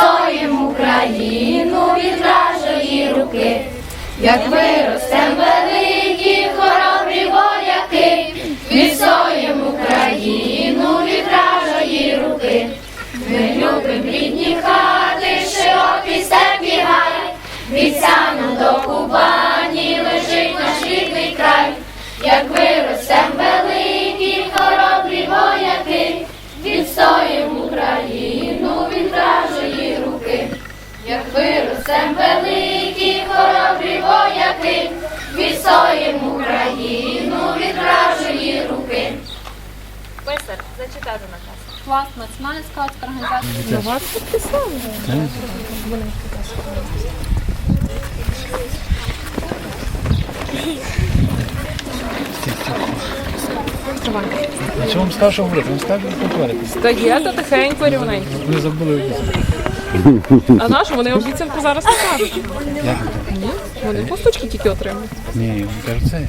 Встоїм Україну від вражої руки, як виростем вели. Зачитати наказ. Клас, національна скаутська організація. На вас підписали. Чому вам старшого говорити? Вам сказав, що Стає Та то тихенько, рівненько. Ви забули. А нашу вони обіцянку зараз не кажуть. Як? Ні, вони постучки тільки отримують. Ні, він каже це.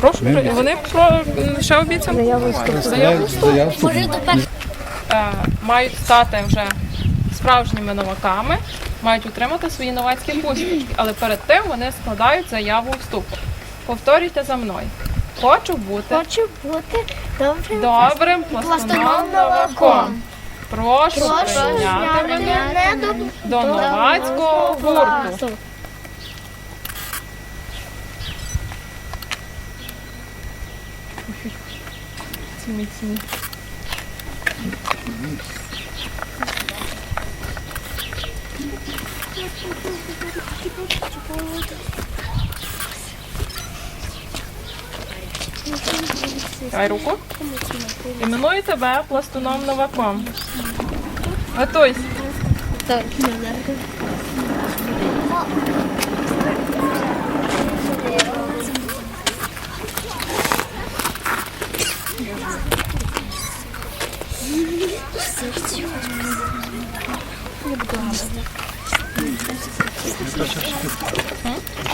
Прошу, при- вони про ще обіцянку. Заяву Заяву вступну. Е, мають стати вже справжніми новаками, мають отримати свої новацькі пусточки, але перед тим вони складають заяву вступу. Повторюйте за мною. Хочу бути Хочу бути добрим добрим пластуном новаком. Прошу прийняти мене до новацького гурту. Ці міцні. Дай руку. Іменую тебе пластуном новаком. Готуйся.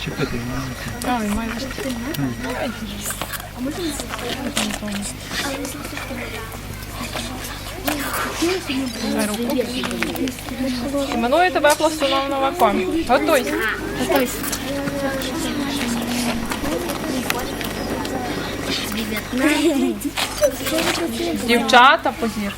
Щепити. А, Іменую тебе пластуном новаком. Готуйся. Дівчата позір.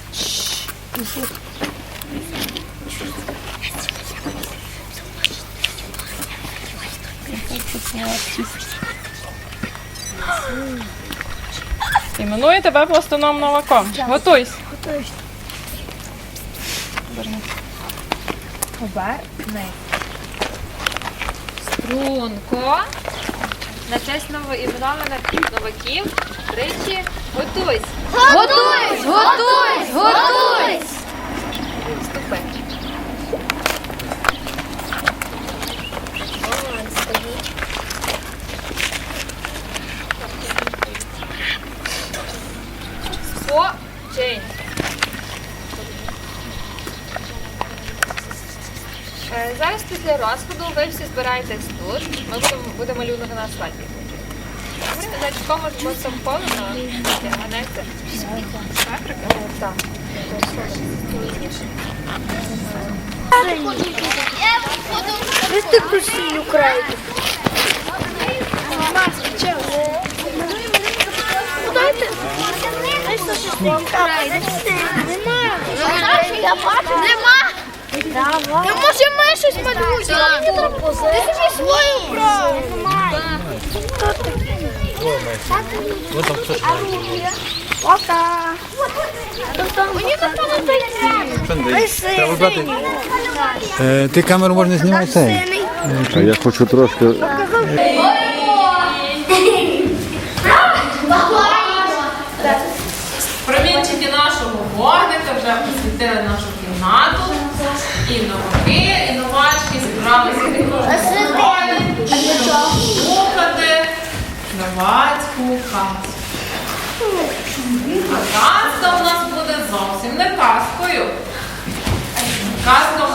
Іменую тебе пластуном новаком. Готуйся. Струнко. На честь новоіменованих новаків тричі готуйся. Готуйсь, готуйсь, готуйсь! Ступи. Почень. Е, Зараз після розходу ви всі збираєтесь тут. Ми будемо, буде малюнок на асфальті. Значить, кому ж холодно, тягнеться. Африка? Так. Ти пиши Україну. Дайте. Нема. Давай. може ми щось малюємо? Ти собі свою брав. Пока. Мені? Треба брати. Е, Ти камеру можна знімати я хочу трошки вже нашу кімнату. І новаки, і новачки зібралися щоб слухати новацьку казку. А казка у нас буде зовсім не казкою. Казка